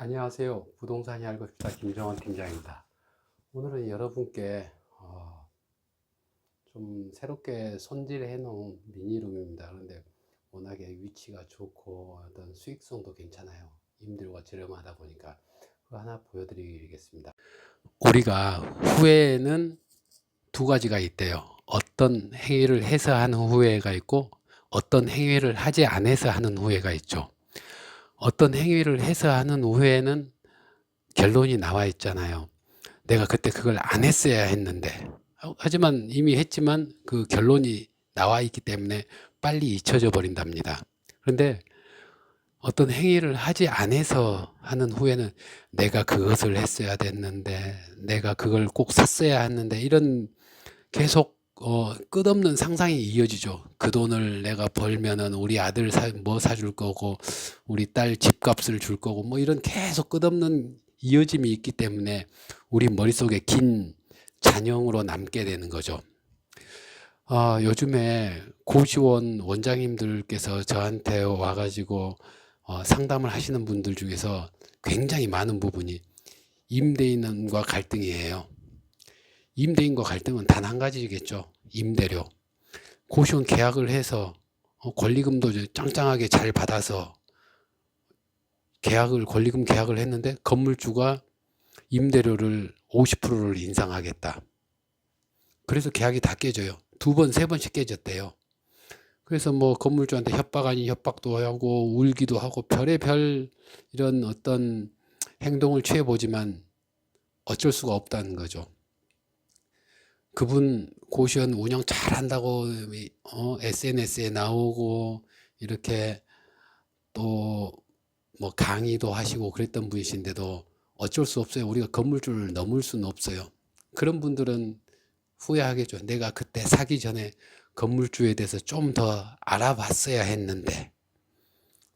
안녕하세요. 부동산이 알고 싶다 김정원 팀장입니다. 오늘은 여러분께 어, 좀 새롭게 손질해 놓은 미니룸입니다. 그런데 워낙에 위치가 좋고 어떤 수익성도 괜찮아요. 임대료가 저렴하다 보니까 그거 하나 보여드리겠습니다. 우리가 후회는 두 가지가 있대요. 어떤 행위를 해서 하는 후회가 있고 어떤 행위를 하지 않아서 하는 후회가 있죠. 어떤 행위를 해서 하는 후회는 결론이 나와 있잖아요. 내가 그때 그걸 안 했어야 했는데. 하지만 이미 했지만 그 결론이 나와 있기 때문에 빨리 잊혀져 버린답니다. 그런데 어떤 행위를 하지 않아서 하는 후회는 내가 그것을 했어야 됐는데, 내가 그걸 꼭 샀어야 했는데, 이런 계속 어, 끝없는 상상이 이어지죠. 그 돈을 내가 벌면은 우리 아들 사, 뭐 사줄 거고, 우리 딸 집값을 줄 거고, 뭐 이런 계속 끝없는 이어짐이 있기 때문에 우리 머릿속에 긴 잔영으로 남게 되는 거죠. 아, 요즘에 고시원 원장님들께서 저한테 와가지고 어, 상담을 하시는 분들 중에서 굉장히 많은 부분이 임대인과 갈등이에요. 임대인과 갈등은 단 한 가지겠죠. 임대료. 고시원 계약을 해서 어, 권리금도 짱짱하게 잘 받아서 계약을 권리금 계약을 했는데 건물주가 임대료를 50%를 인상하겠다. 그래서 계약이 다 깨져요. 두 번, 세 번씩 깨졌대요. 그래서 뭐 건물주한테 협박 아닌 협박도 하고 울기도 하고 별의별 이런 어떤 행동을 취해 보지만 어쩔 수가 없다는 거죠. 그분 고시원 운영 잘 한다고 어, SNS에 나오고 이렇게 또 뭐 강의도 하시고 그랬던 분이신데도 어쩔 수 없어요. 우리가 건물주를 넘을 수는 없어요. 그런 분들은 후회하겠죠. 내가 그때 사기 전에 건물주에 대해서 좀 더 알아봤어야 했는데,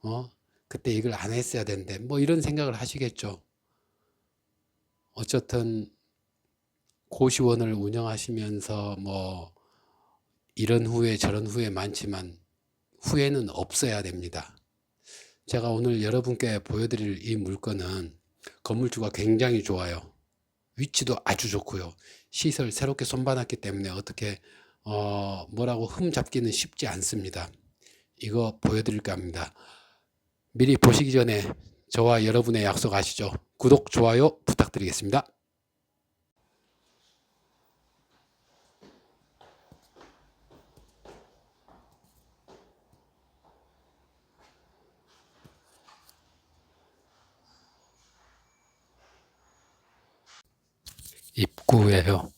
어? 그때 이걸 안 했어야 되는데, 뭐 이런 생각을 하시겠죠. 어쨌든 고시원을 운영하시면서 뭐 이런 후회 저런 후회 많지만 후회는 없어야 됩니다. 제가 오늘 여러분께 보여드릴 이 물건은 건물주가 굉장히 좋아요. 위치도 아주 좋고요. 시설 새롭게 손봐놨기 때문에 어떻게 어 뭐라고 흠 잡기는 쉽지 않습니다. 이거 보여드릴까 합니다. 미리 보시기 전에 저와 여러분의 약속 아시죠? 구독, 좋아요 부탁드리겠습니다. 입구예요.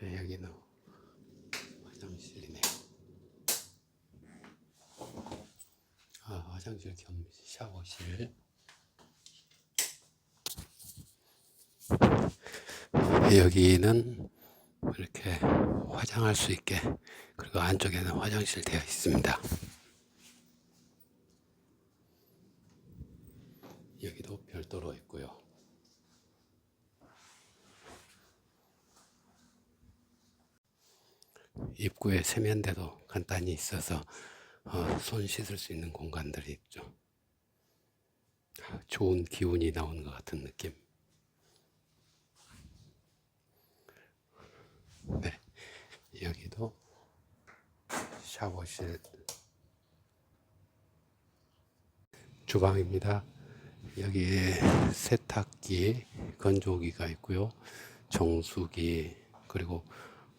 네, 여기는 화장실이네요. 아, 화장실 겸 샤워실. 여기는 이렇게 화장할 수 있게 그리고 안쪽에는 화장실 되어 있습니다. 여기도 별도로 있고요. 입구에 세면대도 간단히 있어서 어, 손 씻을 수 있는 공간들이 있죠. 아, 좋은 기운이 나오는 것 같은 느낌. 네, 여기도 샤워실 주방입니다. 여기에 세탁기, 건조기가 있고요. 정수기, 그리고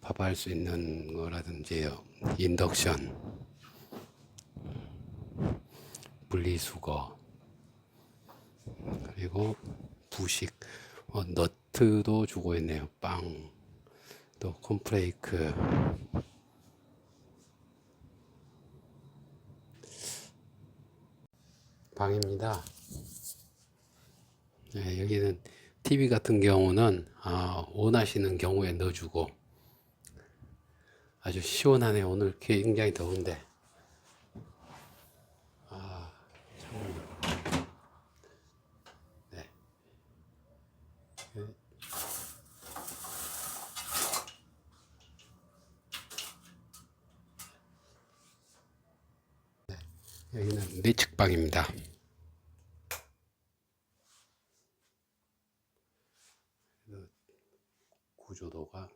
밥할 수 있는 거라든지 인덕션, 분리수거, 그리고 부식, 어, 너트도 주고 있네요. 빵, 또 콘프레이크. 방입니다. 네, 여기는 TV 같은 경우는 아, 원하시는 경우에 넣어주고 아주 시원하네 오늘 굉장히 더운데. 아, 참. 네. 네. 여기는 내 측방입니다. 구조도가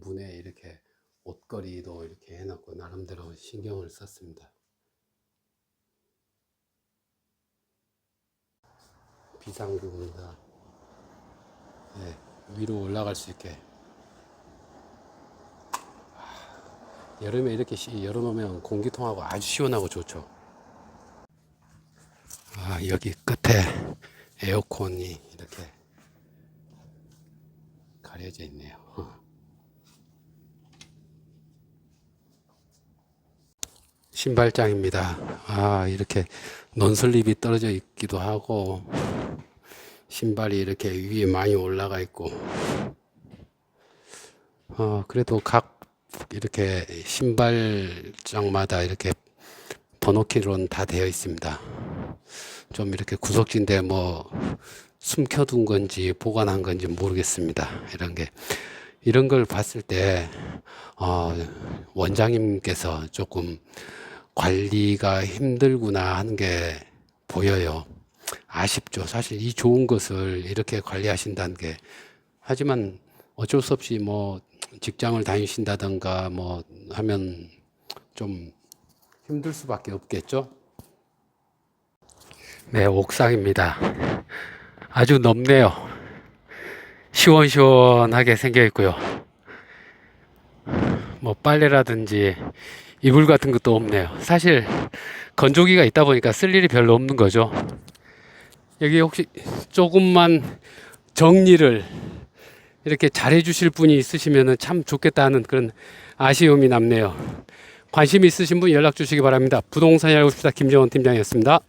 문에 이렇게 옷걸이도 이렇게 해놨고 나름대로 신경을 썼습니다. 비상구입니다. 네, 위로 올라갈 수 있게. 아, 여름에 이렇게 시- 열어놓으면 공기 통하고 아주 시원하고 좋죠. 아, 여기 끝에 에어컨이 이렇게 가려져 있네요. 신발장입니다. 아, 이렇게 논슬립이 떨어져 있기도 하고, 신발이 이렇게 위에 많이 올라가 있고, 어, 그래도 각 이렇게 신발장마다 이렇게 번호키로는 다 되어 있습니다. 좀 이렇게 구석진데 뭐 숨겨둔 건지 보관한 건지 모르겠습니다. 이런 게 이런 걸 봤을 때 어, 원장님께서 조금 관리가 힘들구나 하는 게 보여요. 아쉽죠. 사실 이 좋은 것을 이렇게 관리하신다는 게 하지만 어쩔 수 없이 뭐 직장을 다니신다던가 뭐 하면 좀 힘들 수밖에 없겠죠. 네, 옥상입니다. 아주 넓네요. 시원시원하게 생겨 있고요. 뭐 빨래라든지 이불 같은 것도 없네요. 사실 건조기가 있다 보니까 쓸 일이 별로 없는 거죠. 여기 혹시 조금만 정리를 이렇게 잘해 주실 분이 있으시면 참 좋겠다 하는 그런 아쉬움이 남네요. 관심 있으신 분 연락 주시기 바랍니다. 부동산이 알고 싶다 김정원 팀장이었습니다.